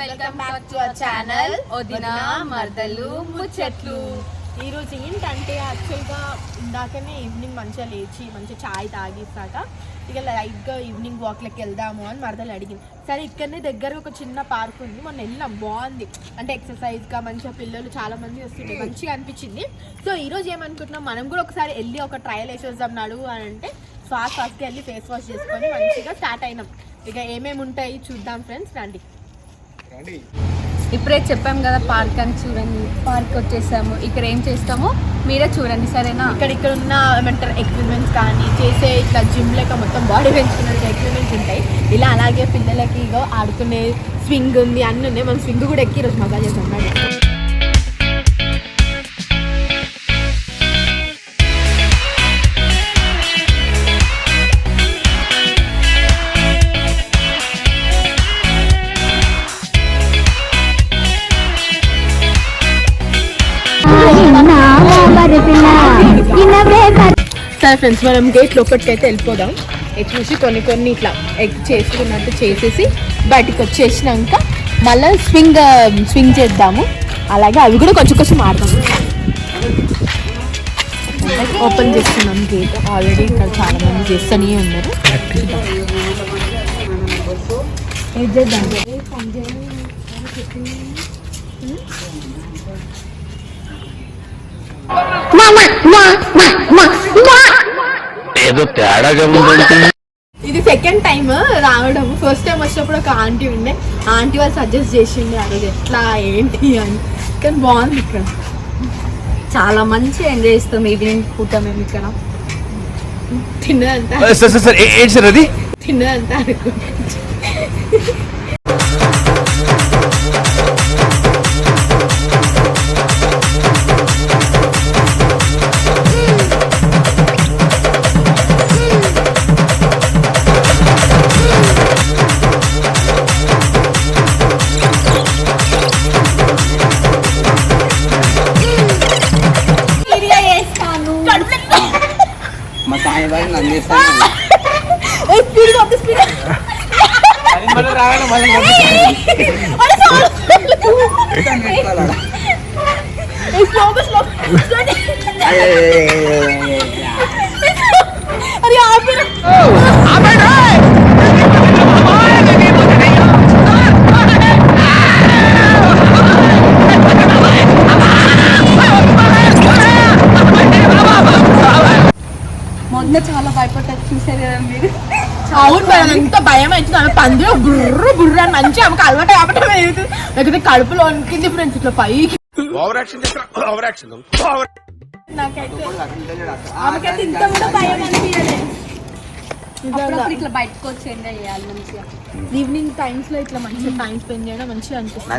Welcome back to our channel వదిన మర్దలు ముచ్చట్లు ఈరోజు ఏంటంటే యాక్చువల్గా ఇందాకనే ఈవినింగ్ మంచిగా లేచి మంచిగా చాయ్ తాగిస్తాక ఇక లైట్గా ఈవినింగ్ వాక్లకి వెళ్దాము అని మరదలు అడిగింది. సరే ఇక్కడనే దగ్గర ఒక చిన్న పార్క్ ఉంది. మొన్న వెళ్ళాం. బాగుంది. అంటే ఎక్సర్సైజ్గా మంచిగా పిల్లలు చాలా మంది వస్తుండే మంచిగా అనిపించింది. సో ఈరోజు ఏమనుకుంటున్నాం? మనం కూడా ఒకసారి వెళ్ళి ఒక ట్రయల్ వేసేద్దాం నడు అని అంటే ఫాస్ట్ ఫాస్ట్గా వెళ్ళి ఫేస్ వాష్ చేసుకొని మంచిగా స్టార్ట్ అయినాం. ఇక ఏమేమి ఉంటాయి చూద్దాం ఫ్రెండ్స్ రండి. ఇప్పుడే చెప్పాం కదా పార్క్ అని చూడండి. పార్క్ వచ్చేసాము. ఇక్కడ ఏం చేస్తామో మీరే చూడండి సరేనా? ఇక్కడ ఇక్కడ ఉన్న ఏమంటారు ఎక్విప్మెంట్స్ కానీ చేసే ఇట్లా జిమ్ లెక్క మొత్తం బాడీ పెంచుకునే ఎక్విప్మెంట్స్ ఉంటాయి. ఇలా అలాగే పిల్లలకి ఇగో ఆడుకునే స్వింగ్ ఉంది అన్ని ఉన్నాయి. మనం స్వింగ్ కూడా ఎక్కి ఈరోజు మజా చేసాం సరే ఫ్రెండ్స్ మనం గేట్ లోపలికి అయితే వెళ్ళిపోదాం. ఇటు చూసి కొన్ని కొన్ని ఇట్లా ఎగ్ చేసుకున్నట్టు చేసేసి బయటికి వచ్చేసినాక మళ్ళీ స్వింగ్ స్వింగ్ చేద్దాము. అలాగే అవి కూడా కొంచెం కొంచెం ఆడదాము ఓపెన్ చేస్తున్నాం గేట్ ఆల్రెడీ ఇక్కడ చాలా మంది చేస్తూనే ఉన్నారు. చేద్దాం ఏదో తేడాగా ఉందంటే. ఇది సెకండ్ టైం రావడం. ఫస్ట్ టైం వచ్చినప్పుడు ఒక ఆంటీ ఉండే. ఆంటీ వాళ్ళు సజెస్ట్ చేసిండే ఆ రోజు ఎట్లా ఏంటి అని. కానీ బాగుంది ఇక్కడ. చాలా మంచి ఎంజాయ్ చేస్తాం ఈవినింగ్ పూట మేము ఇక్కడ. తిన్నదంతా. సార్ సార్ సార్ ఏ- ఏంటి సార్ అది? తిన్నదంతా అనుకో ഒരുപാട് നന്ദി സ്പീഡ് നോക്ക് സ്പീഡ് അറിയാ మొన్న చాలా భయపడ్డారు చూసారు కదా మీరు? అవును మేడం ఎంత భయం అవుతుంది. ఆమె పందిలో బుర్రు బుర్రు అని మంచిగా ఆమెకు అలవాటు కాబట్టి లేకపోతే కడుపులో వణికింది ఫ్రెండ్స్ ఇట్లా పైకి. ఓవర్ యాక్షన్ ఓవర్ యాక్షన్ నాకైతే ఆమెకైతే ఇంత కూడా భయం అనిపించలేదు. అప్పుడప్పుడు ఇట్లా బయటకు వచ్చి ఎంజాయ్ చేయాలి మంచిగా. ఈవినింగ్ టైమ్స్లో ఇట్లా మంచిగా టైం స్పెండ్ చేయడం మంచిగా అనిపిస్తుంది.